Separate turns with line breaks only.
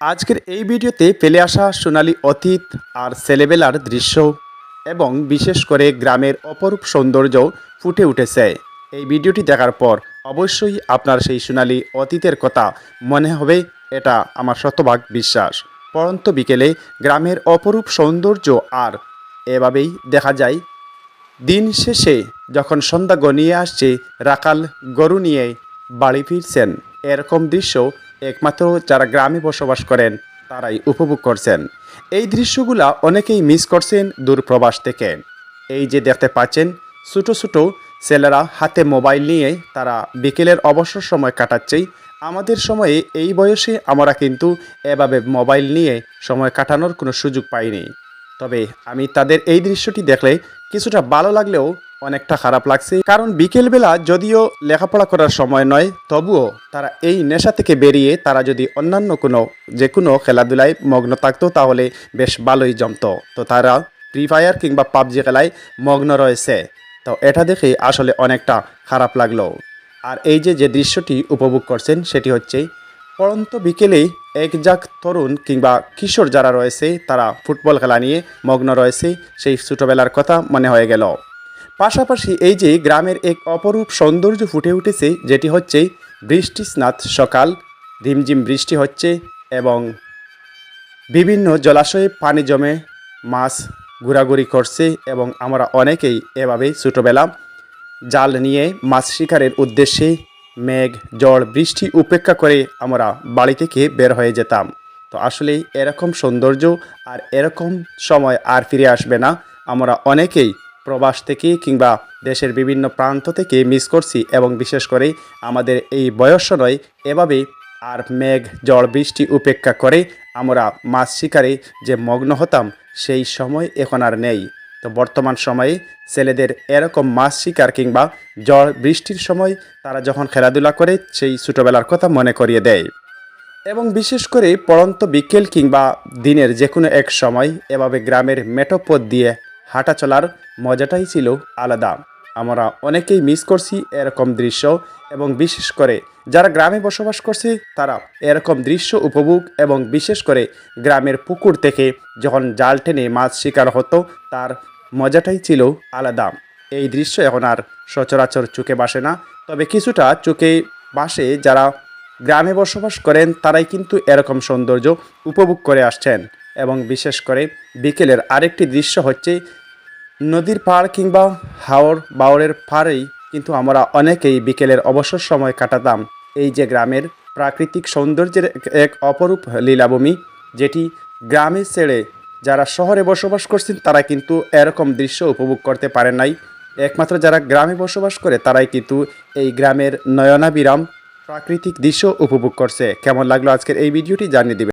আজকের এই ভিডিওতে ফেলে আসা সোনালি অতীত আর ছেলেবেলার দৃশ্য এবং বিশেষ করে গ্রামের অপরূপ সৌন্দর্য ফুটে উঠেছে। এই ভিডিওটি দেখার পর অবশ্যই আপনার সেই সোনালি অতীতের কথা মনে হবে, এটা আমার শতভাগ বিশ্বাস। পরন্ত বিকেলে গ্রামের অপরূপ সৌন্দর্য আর এভাবেই দেখা যায়। দিন শেষে যখন সন্ধ্যা গনিয়ে আসছে, রাকাল গরু নিয়ে বাড়ি ফিরছেন। এরকম দৃশ্য একমাত্র যারা গ্রামে বসবাস করেন, তারাই উপভোগ করছেন। এই দৃশ্যগুলা অনেকেই মিস করছেন দূরপ্রবাস থেকে। এই যে দেখতে পাচ্ছেন, ছোটো ছোটো ছেলেরা হাতে মোবাইল নিয়ে তারা বিকেলের অবসর সময় কাটাচ্ছেই। আমাদের সময়ে এই বয়সে আমরা কিন্তু এভাবে মোবাইল নিয়ে সময় কাটানোর কোনো সুযোগ পাইনি। তবে আমি তাদের এই দৃশ্যটি দেখলে কিছুটা ভালো লাগলেও অনেকটা খারাপ লাগছে। কারণ বিকেলবেলা যদিও লেখাপড়া করার সময় নয়, তবুও তারা এই নেশা থেকে বেরিয়ে তারা যদি অন্যান্য কোনো যে কোনো খেলাধুলায় মগ্ন থাকতো তাহলে বেশ ভালোই জমতো। তো তারা ফ্রি ফায়ার কিংবা পাবজি খেলায় মগ্ন রয়েছে। তো এটা দেখে আসলে অনেকটা খারাপ লাগল। আর এই যে যে দৃশ্যটি উপভোগ করছেন সেটি হচ্ছে, পরন্ত বিকেলেই একজাক তরুণ কিংবা কিশোর যারা রয়েছে, তারা ফুটবল খেলা নিয়ে মগ্ন রয়েছে, সেই ছোটোবেলার কথা মনে হয়ে গেল। পাশাপাশি এই যে গ্রামের এক অপরূপ সৌন্দর্য ফুটে উঠেছে, যেটি হচ্ছে বৃষ্টি স্নাত সকাল, রিমঝিম বৃষ্টি হচ্ছে এবং বিভিন্ন জলাশয়ে পানি জমে মাছ ঘোরাঘুরি করছে এবং আমরা অনেকেই এভাবেই ছোটোবেলা জাল নিয়ে মাছ শিকারের উদ্দেশ্যে মেঘ জল বৃষ্টি উপেক্ষা করে আমরা বাড়ি থেকে বের হয়ে যেতাম। তো আসলে এরকম সৌন্দর্য আর এরকম সময় আর ফিরে আসবে না। আমরা অনেকেই প্রবাস থেকে কিংবা দেশের বিভিন্ন প্রান্ত থেকে মিস করছি এবং বিশেষ করে আমাদের এই বয়স নয় এভাবে আর মেঘ জল বৃষ্টি উপেক্ষা করে আমরা মাছ শিকারে যে মগ্ন হতাম, সেই সময় এখন আর নেই। তো বর্তমান সময়ে ছেলেদের এরকম মাছ শিকার কিংবা ঝড় বৃষ্টির সময় তারা যখন খেলাধুলা করে, সেই ছোটোবেলার কথা মনে করিয়ে দেয়। এবং বিশেষ করে পড়ন্ত বিকেল কিংবা দিনের যে কোনো এক সময় এভাবে গ্রামের মেটো পথ দিয়ে হাঁটা চলার মজাটাই ছিল আলাদা। আমরা অনেকেই মিস করছি এরকম দৃশ্য এবং বিশেষ করে যারা গ্রামে বসবাস করছে, তারা এরকম দৃশ্য উপভোগ এবং বিশেষ করে গ্রামের পুকুর থেকে যখন জাল টেনে মাছ শিকার হতো, তার মজাটাই ছিল আলাদা। এই দৃশ্য এখন আর সচরাচর চোখে বাসে না, তবে কিছুটা চোখে বাসে যারা গ্রামে বসবাস করেন তারাই কিন্তু এরকম সৌন্দর্য উপভোগ করে আসছেন এবং বিশেষ করে বিকেলের আরেকটি দৃশ্য হচ্ছে নদীর পাড় কিংবা হাওর বাওরের পাড়েই কিন্তু আমরা অনেকেই বিকেলের অবসর সময় কাটাতাম। এই যে গ্রামের প্রাকৃতিক সৌন্দর্যের এক অপরূপ লীলাভূমি, যেটি গ্রামে ছেড়ে যারা শহরে বসবাস করছেন, তারা কিন্তু এরকম দৃশ্য উপভোগ করতে পারেন নাই। একমাত্র যারা গ্রামে বসবাস করে, তারাই কিন্তু এই গ্রামের নয়নাবিরাম প্রাকৃতিক দৃশ্য উপভোগ করছে। কেমন লাগল আজকের এই ভিডিওটি জানিয়ে দিবেন।